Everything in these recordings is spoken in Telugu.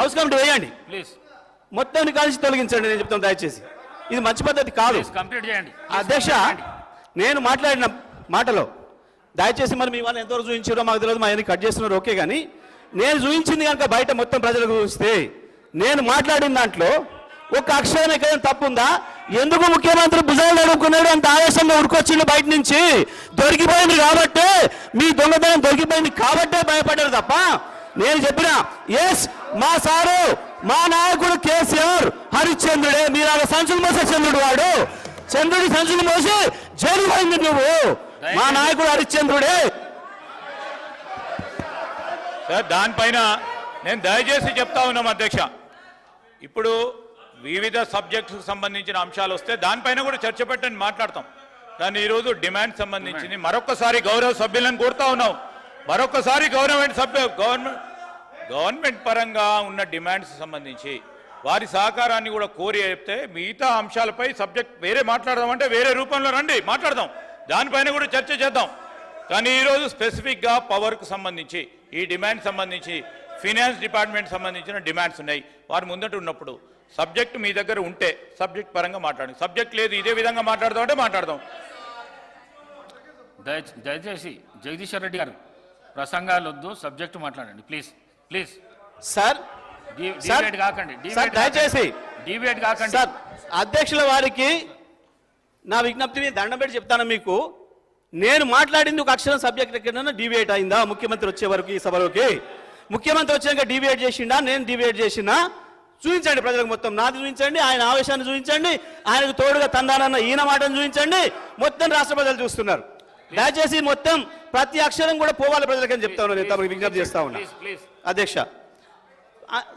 హౌస్ కమిటీ వేయండి. ప్లీజ్ మొత్తాన్ని కలిసి తొలగించండి నేను చెప్తాను దయచేసి. ఇది మంచి పద్ధతి కాదు. కంప్లీట్ చేయండి. అధ్యక్ష నేను మాట్లాడిన మాటలో దయచేసి మరి మీ వాళ్ళు ఎంతవరకు చూపించారో మాకు తెలియదు మా కట్ చేస్తున్నారు ఓకే కానీ నేను చూపించింది కనుక బయట మొత్తం ప్రజలకు చూస్తే నేను మాట్లాడిన దాంట్లో ఒక అక్షరం ఎక్కడైనా తప్పు ఉందా ఎందుకు ముఖ్యమంత్రి భుజాలు అడుగుకున్నాడు అంత ఆవేశంగా ఉడుకొచ్చిండు బయట నుంచి? దొరికిపోయింది కాబట్టే మీ దొంగతనం దొరికిపోయింది కాబట్టే భయపడ్డారు తప్ప నేను చెప్పిన ఎస్ మా సారు మా నాయకుడు కేసీఆర్ హరిశ్చంద్రుడే. మీరు అలా సంచులు మోసే చంద్రుడు వాడు. చంద్రుడి సంచులు మోసి జైలు పోయింది నువ్వు. మా నాయకుడు హరిశ్చంద్రుడే. సార్ దానిపైన నేను దయచేసి చెప్తా ఉన్నాం అధ్యక్ష. ఇప్పుడు వివిధ సబ్జెక్టుకు సంబంధించిన అంశాలు వస్తే దానిపైన కూడా చర్చ పెట్టండి మాట్లాడతాం. కానీ ఈరోజు డిమాండ్ సంబంధించింది. మరొకసారి గౌరవ సభ్యులను కోరుతా ఉన్నాం. మరొకసారి గవర్నమెంట్ సభ్య గవర్నమెంట్ గవర్నమెంట్ పరంగా ఉన్న డిమాండ్స్ సంబంధించి వారి సహకారాన్ని కూడా కోరి చెప్తే మిగతా అంశాలపై సబ్జెక్ట్ వేరే మాట్లాడదామంటే వేరే రూపంలో రండి మాట్లాడదాం. దానిపైన కూడా చర్చ చేద్దాం. కానీ ఈరోజు స్పెసిఫిక్గా పవర్కు సంబంధించి ఈ డిమాండ్ సంబంధించి ఫినాన్స్ డిపార్ట్మెంట్ సంబంధించిన డిమాండ్స్ ఉన్నాయి. వారు ముందట ఉన్నప్పుడు సబ్జెక్ట్ మీ దగ్గర ఉంటే సబ్జెక్ట్ పరంగా మాట్లాడండి. సబ్జెక్ట్ లేదు ఇదే విధంగా మాట్లాడదాం అంటే మాట్లాడదాం. దయ- దయచేసి జగదీశ్వర్ రెడ్డి గారు ప్రసంగాలు వద్దు సబ్జెక్టు మాట్లాడండి. ప్లీజ్ ప్లీజ్ సార్ డిబేట్ కాకండి డిబేట్ దయచేసి. డిబేట్ కాకండి. సార్ అధ్యక్షుల వారికి నా విజ్ఞప్తిని దండం పెట్టి చెప్తాను మీకు. నేను మాట్లాడింది ఒక అక్షరం సబ్జెక్ట్ ఎక్కడైనా డివియేట్ అయిందా? ముఖ్యమంత్రి వచ్చే వరకు ఈ సభలోకి. ముఖ్యమంత్రి వచ్చాక డివియేట్ చేసిండా? నేను డివియేట్ చేసినా? చూపించండి ప్రజలకు మొత్తం. నాది చూపించండి ఆయన ఆవేశాన్ని చూపించండి ఆయనకు తోడుగా తందానన్న ఈయన మాటను చూపించండి. మొత్తం రాష్ట్ర ప్రజలు చూస్తున్నారు. దయచేసి మొత్తం ప్రతి అక్షరం కూడా పోవాలి ప్రజలకని చెప్తా ఉన్నా నేను తమకు విజ్ఞప్తి చేస్తా ఉన్నా. అధ్యక్ష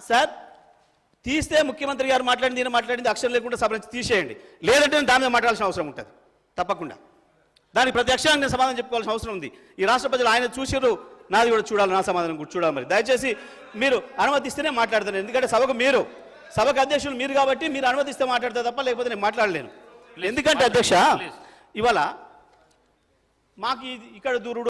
సార్ తీస్తే ముఖ్యమంత్రి గారు మాట్లాడింది ఈయన మాట్లాడింది అక్షరం లేకుండా సభ నుంచి తీసేయండి. లేదంటే నేను దాని మీద మాట్లాడాల్సిన అవసరం ఉంటుంది. తప్పకుండా. దానికి ప్రతి అక్షరానికి నేను సమాధానం చెప్పుకోవాల్సిన అవసరం ఉంది. ఈ రాష్ట్ర ప్రజలు ఆయన చూసిరు నాది కూడా చూడాలి నా సమాధానం కూడా చూడాలి మరి. దయచేసి మీరు అనుమతిస్తేనే మాట్లాడతాను. ఎందుకంటే సభకు మీరు సభకు అధ్యక్షులు మీరు కాబట్టి మీరు అనుమతిస్తే మాట్లాడతారు తప్ప లేకపోతే నేను మాట్లాడలేను. ఎందుకంటే అధ్యక్ష ఇవాళ మాకు ఇది- ఇక్కడ దూరుడు